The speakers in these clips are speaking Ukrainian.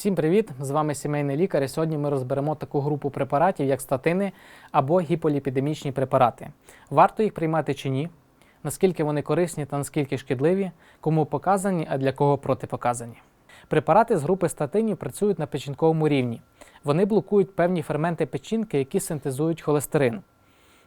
Всім привіт! З вами сімейний лікар. І сьогодні ми розберемо таку групу препаратів, як статини або гіполіпідемічні препарати. Варто їх приймати чи ні? Наскільки вони корисні та наскільки шкідливі, кому показані, а для кого протипоказані. Препарати з групи статинів працюють на печінковому рівні. Вони блокують певні ферменти печінки, які синтезують холестерин.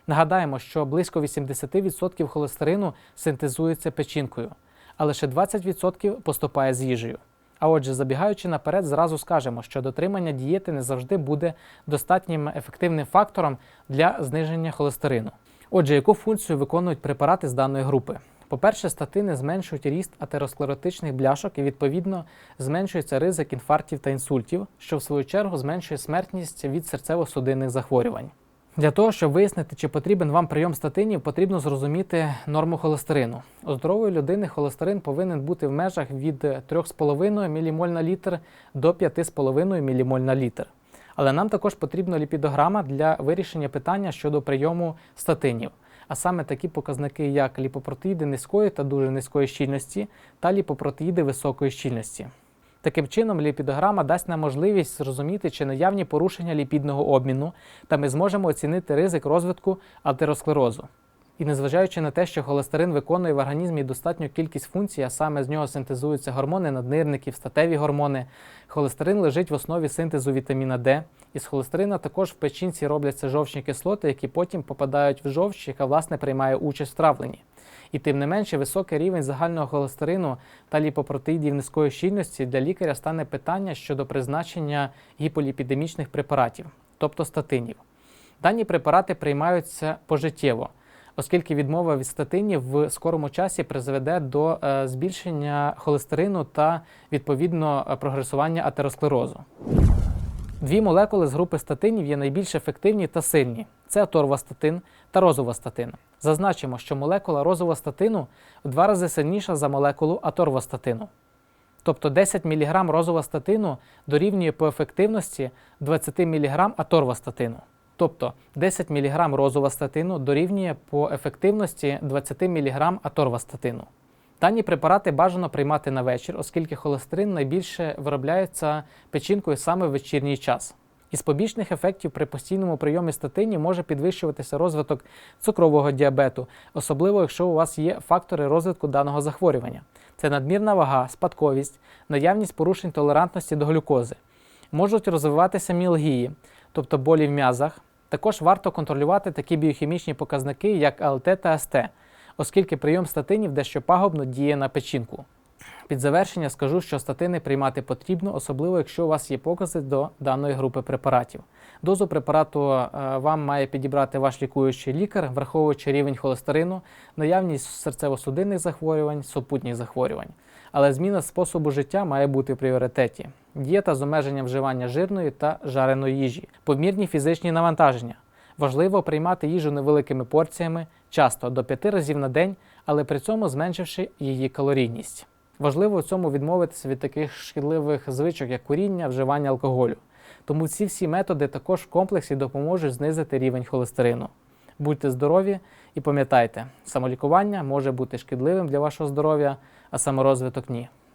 Нагадаємо, що близько 80% холестерину синтезується печінкою, а лише 20% поступає з їжею. А отже, забігаючи наперед, зразу скажемо, що дотримання дієти не завжди буде достатнім ефективним фактором для зниження холестерину. Отже, яку функцію виконують препарати з даної групи? По-перше, статини зменшують ріст атеросклеротичних бляшок і, відповідно, зменшується ризик інфарктів та інсультів, що в свою чергу зменшує смертність від серцево-судинних захворювань. Для того, щоб вияснити, чи потрібен вам прийом статинів, потрібно зрозуміти норму холестерину. У здорової людини холестерин повинен бути в межах від 3,5 ммоль на літр до 5,5 ммоль на літр. Але нам також потрібна ліпідограма для вирішення питання щодо прийому статинів, а саме такі показники, як ліпопротеїди низької та дуже низької щільності та ліпопротеїди високої щільності. Таким чином, ліпідограма дасть нам можливість зрозуміти, чи наявні порушення ліпідного обміну, та ми зможемо оцінити ризик розвитку атеросклерозу. І незважаючи на те, що холестерин виконує в організмі достатню кількість функцій, а саме з нього синтезуються гормони наднирників, статеві гормони, холестерин лежить в основі синтезу вітаміна Д. Із холестерина також в печінці робляться жовчні кислоти, які потім попадають в жовч, яка власне приймає участь в травленні. І тим не менше, високий рівень загального холестерину та ліпопротеїдів низької щільності для лікаря стане питання щодо призначення гіполіпідемічних препаратів, тобто статинів. Дані препарати приймаються пожиттєво, оскільки відмова від статинів в скорому часі призведе до е, збільшення холестерину та відповідно е, прогресування атеросклерозу. Дві молекули з групи статинів є найбільш ефективні та сильні: це аторвастатин та розовастатин. Зазначимо, що молекула розовастатину в два рази сильніша за молекулу аторвастатину. Тобто 10 мг розовастатину дорівнює по ефективності 20 мг аторвастатину. Тобто 10 мг розовастатину дорівнює по ефективності 20 мг аторвастатину. Дані препарати бажано приймати на вечір, оскільки холестерин найбільше виробляється печінкою саме в вечірній час. Із побічних ефектів при постійному прийомі статинів може підвищуватися розвиток цукрового діабету, особливо якщо у вас є фактори розвитку даного захворювання. Це надмірна вага, спадковість, наявність порушень толерантності до глюкози. Можуть розвиватися міалгії, тобто болі в м'язах. Також варто контролювати такі біохімічні показники, як АЛТ та СТ, оскільки прийом статинів дещо пагубно діє на печінку. Під завершення скажу, що статини приймати потрібно, особливо якщо у вас є покази до даної групи препаратів. Дозу препарату е, вам має підібрати ваш лікуючий лікар, враховуючи рівень холестерину, наявність серцево-судинних захворювань, супутніх захворювань. Але зміна способу життя має бути в пріоритеті. Дієта з обмеженням вживання жирної та жареної їжі, помірні фізичні навантаження. Важливо приймати їжу невеликими порціями, часто до 5 разів на день, але при цьому зменшивши її калорійність. Важливо в цьому відмовитися від таких шкідливих звичок, як куріння, вживання алкоголю. Тому ці всі методи також в комплексі допоможуть знизити рівень холестерину. Будьте здорові і пам'ятайте, самолікування може бути шкідливим для вашого здоров'я, а саморозвиток ні.